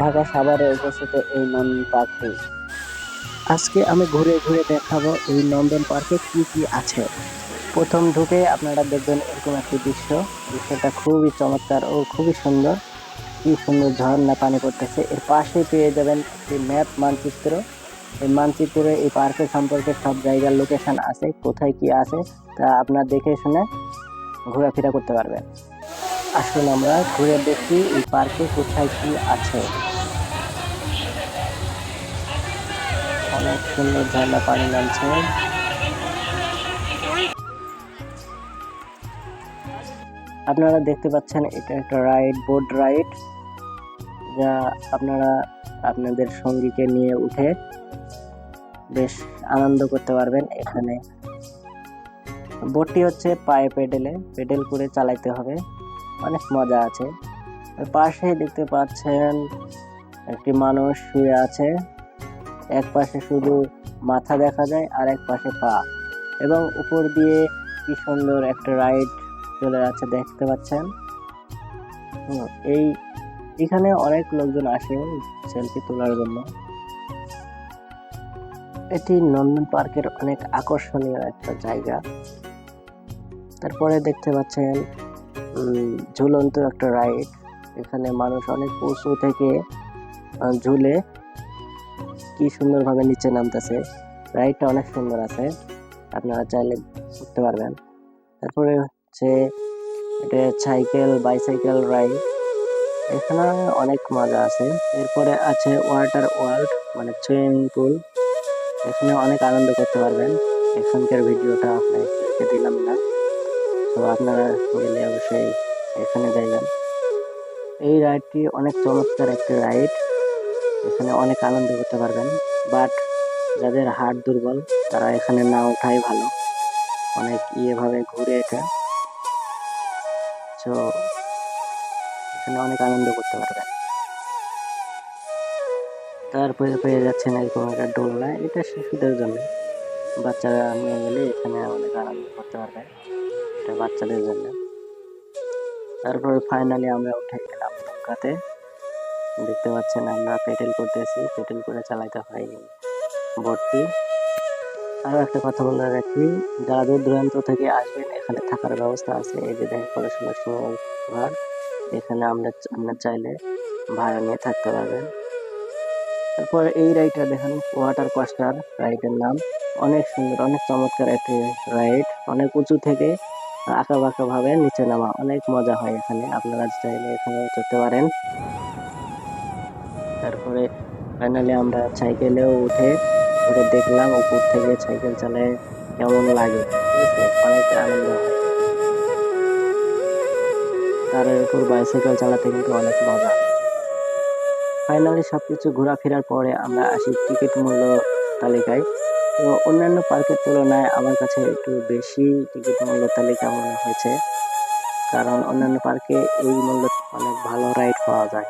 ঢাকা সাভারে অবস্থিত এই নন্দন পার্কটি আজকে আমি ঘুরে ঘুরে দেখাবো এই নন্দন পার্কে কি কি আছে। প্রথম ঢুকে আপনারা দেখবেন এরকম একটি দৃশ্য। দৃশ্যটা খুবই চমৎকার ও খুবই সুন্দর। কি সুন্দর ঝর্ণা পানি পড়তেছে। এর পাশে পেয়ে যাবেন একটি ম্যাপ মানচিত্র। এই মানচিত্রে এই পার্কের সম্পর্কে সব জায়গার লোকেশান আছে, কোথায় কি আছে তা আপনারা দেখে শুনে ঘোরাফেরা করতে পারবেন। আসুন আমরা ঘুরে দেখি এই পার্কে কোথায় কি আছে। অনেক সুন্দর ঝর্ণা পানি নামছে। আপনারা দেখতে পাচ্ছেন, এটা একটা রাইড, বোট রাইড, যা আপনারা আপনাদের সঙ্গীকে নিয়ে উঠে বেশ আনন্দ করতে পারবেন এখানে। বোটটি হচ্ছে পায়ে পেডেলে, পেডেল করে চালাইতে হবে। অনেক মজা আছে। পাশে দেখতে পাচ্ছেন একটি মানুষ শুয়ে আছে। এক পাশে শুধু মাথা দেখা যায়, আর এক পাশে পা। এবং উপর দিয়ে কি সুন্দর একটা রাইড চলে যাচ্ছে দেখতে পাচ্ছেন। এই এখানে অনেক লোকজন আসে সেলফি তোলার জন্য। এটি নন্দন পার্কের অনেক আকর্ষণীয় একটা জায়গা। তারপরে দেখতে পাচ্ছেন ঝুলন্ত একটা রাইড। এখানে মানুষ অনেক উঁচু থেকে ঝুলে কি সুন্দরভাবে নিচে নামতেছে। রাইডটা অনেক সুন্দর আছে। আপনারা চাইলে করতে পারবেন। তারপরে হচ্ছে এটা সাইকেল, বাইসাইকেল রাইড। এখানে অনেক মজা আছে। এরপরে আছে ওয়াটার ওয়ার্ল্ড মানে সুইমিং পুল। এখানে অনেক আনন্দ করতে পারবেন। এখানকার ভিডিওটা আপনাকে দিলাম না। তো আপনারা গেলে অবশ্যই এখানে যাইবেন। এই রাইডটি অনেক চমৎকার একটি রাইড। এখানে অনেক আনন্দ করতে পারবেন। বাট যাদের হাট দুর্বল, তারা এখানে না ওঠাই ভালো। অনেক ইয়েভাবে ঘুরে এটা তো এখানে অনেক আনন্দ করতে পারবেন। তারপরে পেয়ে যাচ্ছেন এরকম একটা দোলনা। এটা শিশুদের জন্য। বাচ্চারা নিয়ে গেলে এখানে অনেক আনন্দ করতে পারবে। এটা বাচ্চাদের জন্য। তারপরে ফাইনালি আমরা উঠে গেলাম নৌকাতে। দেখতে পাচ্ছেন আমরা পেটেল করতেছি পেটেল করে চালাইতে হয় বোটটি আরও একটা কথা বলে রাখি, যারা দূর দূরান্ত থেকে আসবেন, এখানে থাকার ব্যবস্থা আছে। এই যে দেখেন পড়াশোনার সময় ঘর, এখানে আমরা আপনার চাইলে ভাড়া নিয়ে থাকতে পারবেন। তারপর এই রাইডটা দেখেন ওয়াটার কোস্টার রাইডের নাম। অনেক সুন্দর, অনেক চমৎকার একটি রাইড অনেক উঁচু থেকে আঁকা বাঁকা ভাবে নিচে নামা অনেক মজা হয় এখানে। আপনারা চাইলে এখানে চড়তে পারেন। তারপরে ফাইনালি আমরা সাইকেলেও উঠে ঘুরে দেখলাম উপর থেকে সাইকেল চালায় কেমন লাগে। অনেক আনন্দ তার উপর বাইসাইকেল চালাতে কিন্তু অনেক মজা। ফাইনালি সবকিছু ঘোরাফেরার পরে আমরা আসি টিকিট মূল্য তালিকায়। তো অন্যান্য পার্কের তুলনায় আমার কাছে একটু বেশি টিকিট মূল্য তালিকা মনে হয়েছে। কারণ অন্যান্য পার্কে এই মূল্য অনেক ভালো রাইড পাওয়া যায়।